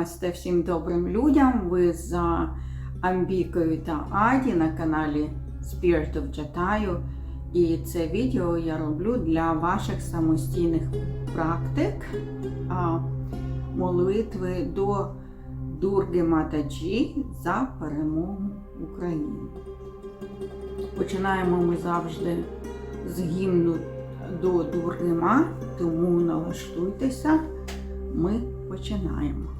Намасте всім добрим людям. Ви за Амбікою та Аді на каналі Spirit of Jatayu. І це відео я роблю для ваших самостійних практик молитви до Дурги Матаджі за перемогу України. Починаємо ми завжди з гімну до Дурги Ма, тому налаштуйтеся, ми починаємо.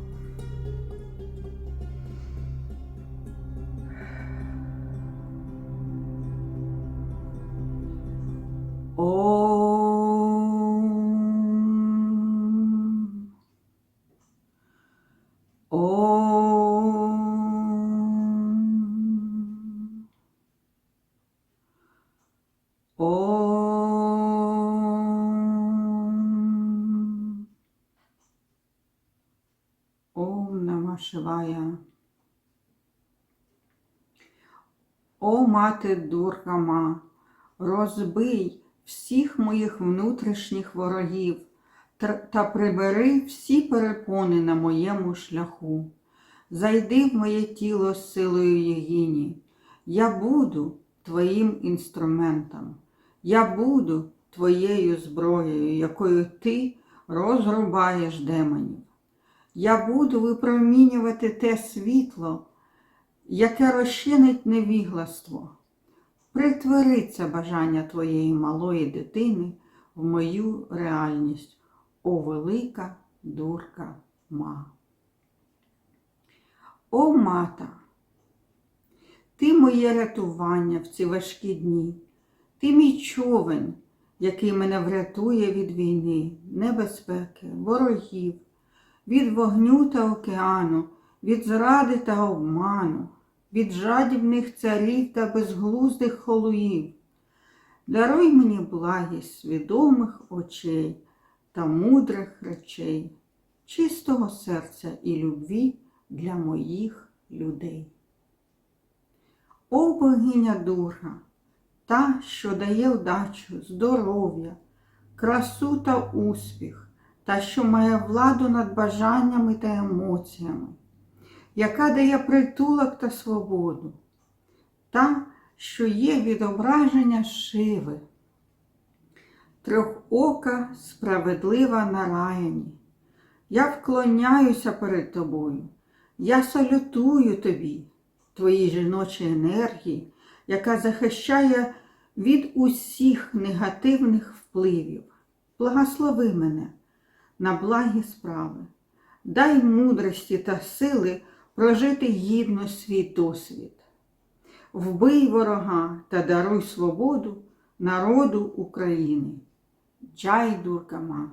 Om. Om Нама. О, мати Дургама, розбий всіх моїх внутрішніх ворогів та прибери всі перепони на моєму шляху. Зайди в моє тіло з силою Єгині. Я буду твоїм інструментом. Я буду твоєю зброєю, якою ти розрубаєш демонів. Я буду випромінювати те світло, яке розчинить невігластво. Притвориться бажання твоєї малої дитини в мою реальність, о велика дурка ма. О мата, ти моє рятування в ці важкі дні, ти мій човен, який мене врятує від війни, небезпеки, ворогів, від вогню та океану, від зради та обману, від жадібних царів та безглуздих холуїв. Даруй мені благість свідомих очей та мудрих речей, чистого серця і любві для моїх людей. О богиня Дурга, та, що дає вдачу, здоров'я, красу та успіх, та, що має владу над бажаннями та емоціями, яка дає притулок та свободу, та, що є відображення шиви, трьохока справедлива на раяні. Я вклоняюся перед тобою, я салютую тобі, твоїй жіночій енергії, яка захищає від усіх негативних впливів. Благослови мене на благі справи, дай мудрості та сили прожити гідно свій досвід. Вбий ворога та даруй свободу народу України. Джай Дургама,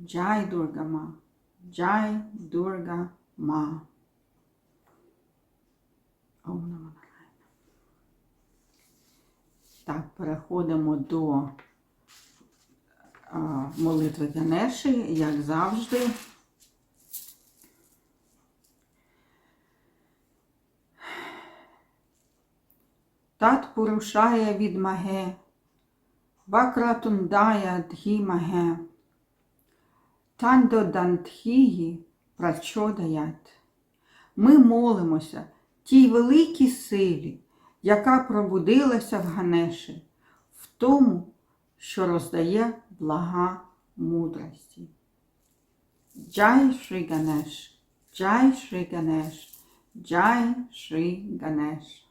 Джай Дургама, Джай Дурга Ма. Ом Нама Нараяна. Так, переходимо до молитви Ганеші, як завжди. Тат порушає від маге, Вакратундая дхі маге, Тандо дантхії прачодаят. Ми молимося тій великій силі, яка пробудилася в Ганеші, в тому, що роздає блага мудрості. Джай Шрі Ганеш, Джай Шрі Ганеш, Джай Шрі Ганеш.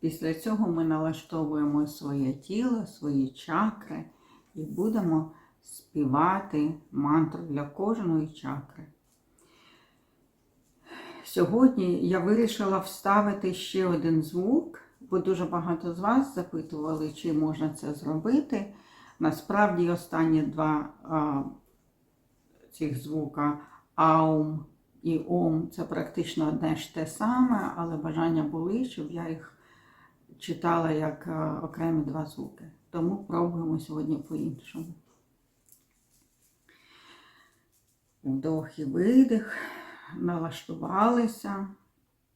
Після цього ми налаштовуємо своє тіло, свої чакри і будемо співати мантру для кожної чакри. Сьогодні я вирішила вставити ще один звук, бо дуже багато з вас запитували, чи можна це зробити. Насправді останні два а, цих звука аум і ом це практично одне ж те саме, але бажання були, щоб я їх читала як окремі два звуки. Тому пробуємо сьогодні по-іншому. Вдох і видих, налаштувалися.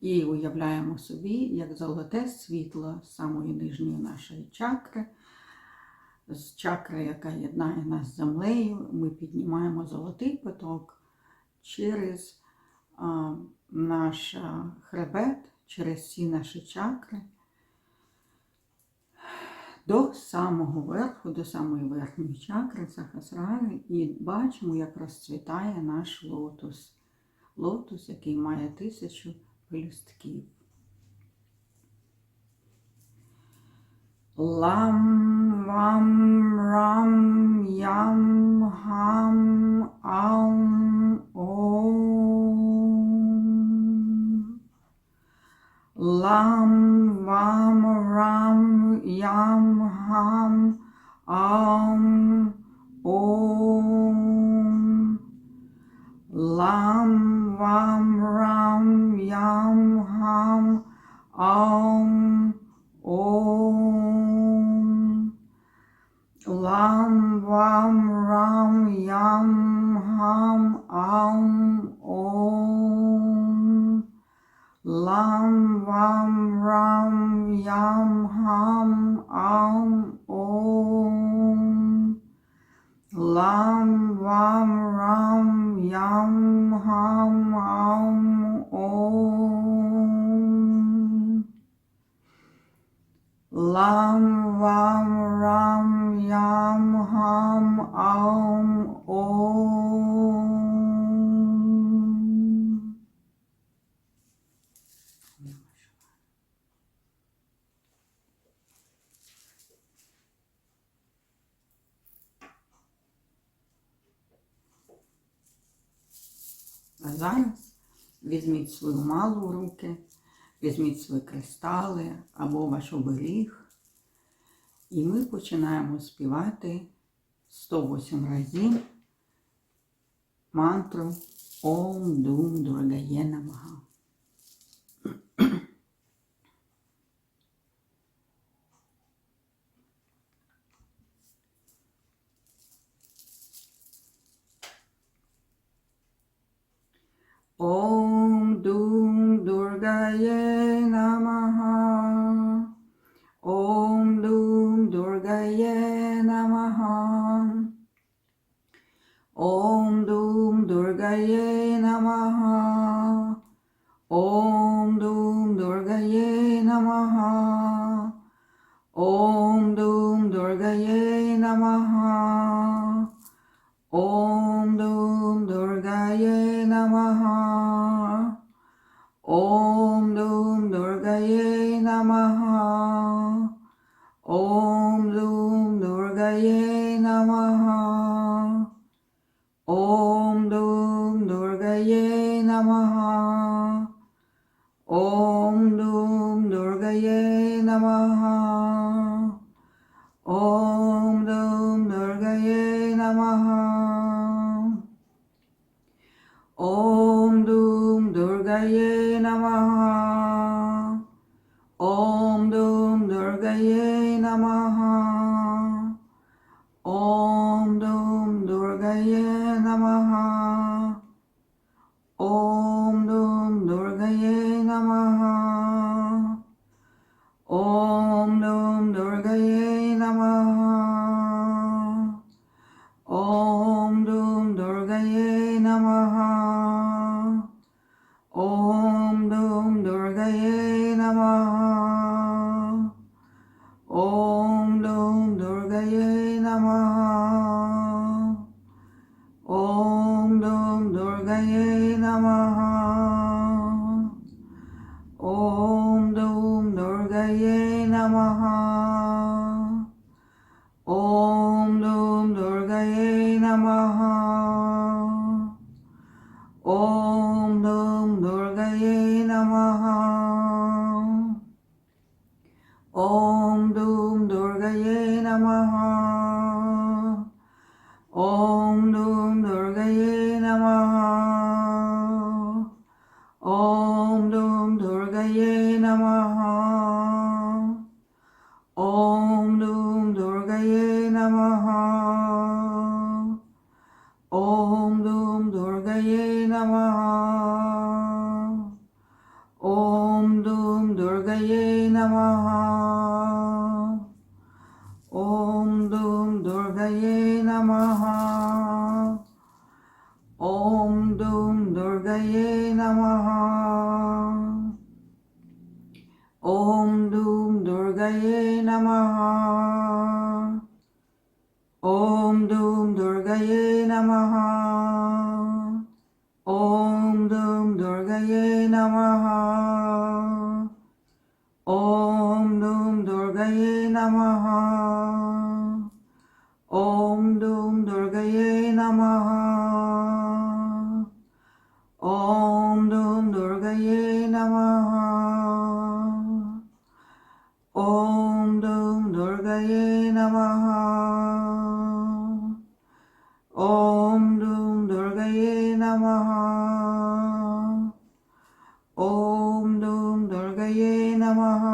І уявляємо собі, як золоте світло з самої нижньої нашої чакри. З чакри, яка єднає нас з землею. Ми піднімаємо золотий поток через а, наш хребет, через всі наші чакри до самого верху, до самої верхньої чакри Сахасрари, і бачимо, як розцвітає наш лотос. Лотос, який має тисячу пелюстків. Лам, вам, рам, ям, гам, ам, ом. Лам, вам, рам, ям, гам, ам, ом. Лам, вам, рам, ям, гам, ам, ом. Лам, вам, рам, ям, гам, ам, ом. Lam, vam, ram, yam, ham, am, om. Lam, vam, ram, yam, ham, am, om. Lam, vam, ram, yam, ham, am, om. Зараз візьміть свою малу в руки, візьміть свої кристали або ваш оберіг. І ми починаємо співати 108 разів мантру Ом Дум Дургає Намага. Om Dum Durgaye Namaha. Om Dum Durgaye Namaha. Om Dum Durgaye Namaha. Om Dum Durgaye Namaha. Om Dum Durgaye Namaha. ॐ दुं दुर्गये नमः ॐ दुं दुर्गये नमः ॐ नमः। Om Dum Durgaye Namaha. Om Dum Durgaye Namaha. Om Dum Durgaye Namaha. नमः ॐ दुं दुर्गये नमः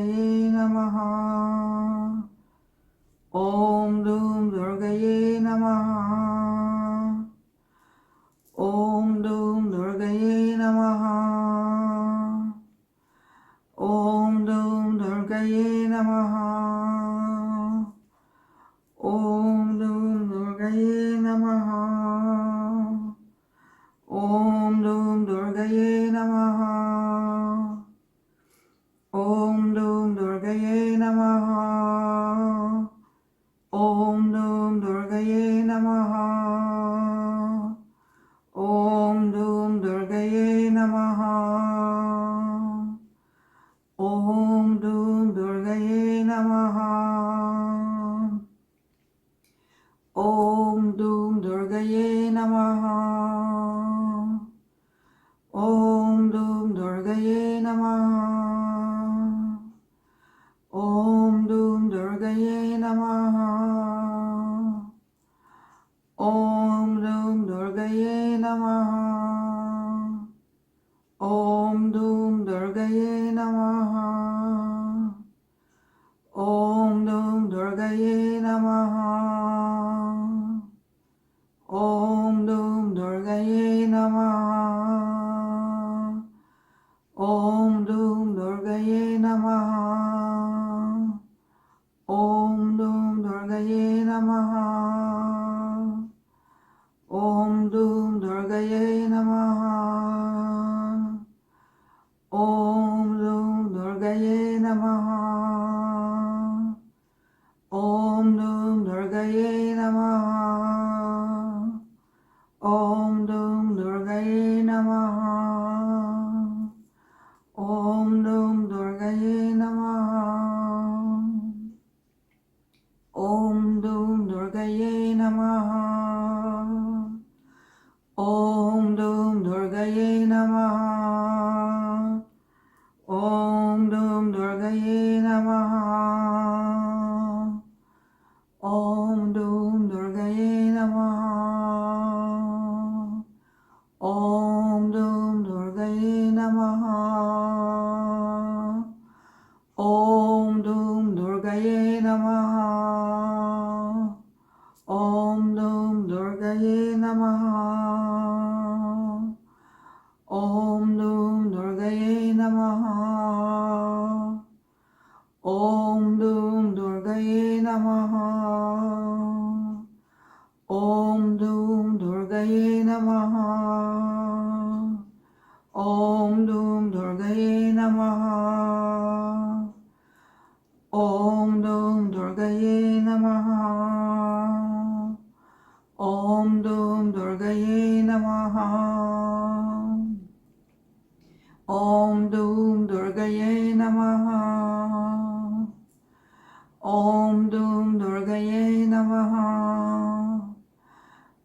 away. ஓம் டோம் துர்கையே നമഃ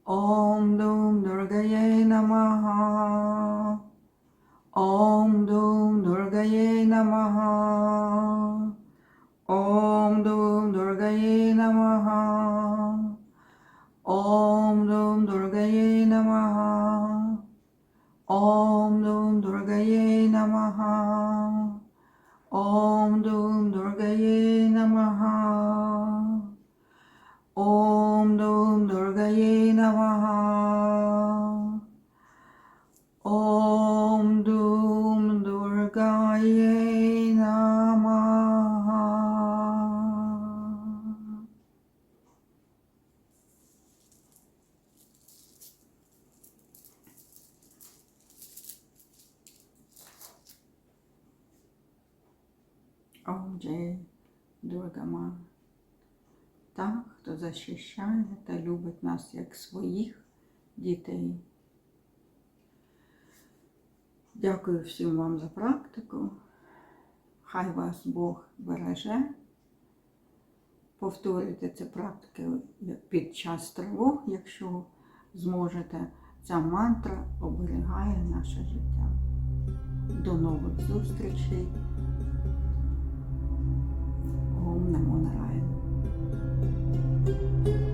Om Dum Durgaye Namaha. Om Dum Durgaye Namaha. Om Dum Durgaye Namaha захищає та любить нас як своїх дітей. Дякую всім вам за практику. Хай вас Бог береже. Повторюйте ці практики під час тривог, якщо зможете. Ця мантра оберігає наше життя. До нових зустрічей. Om Namo Narayana. thank you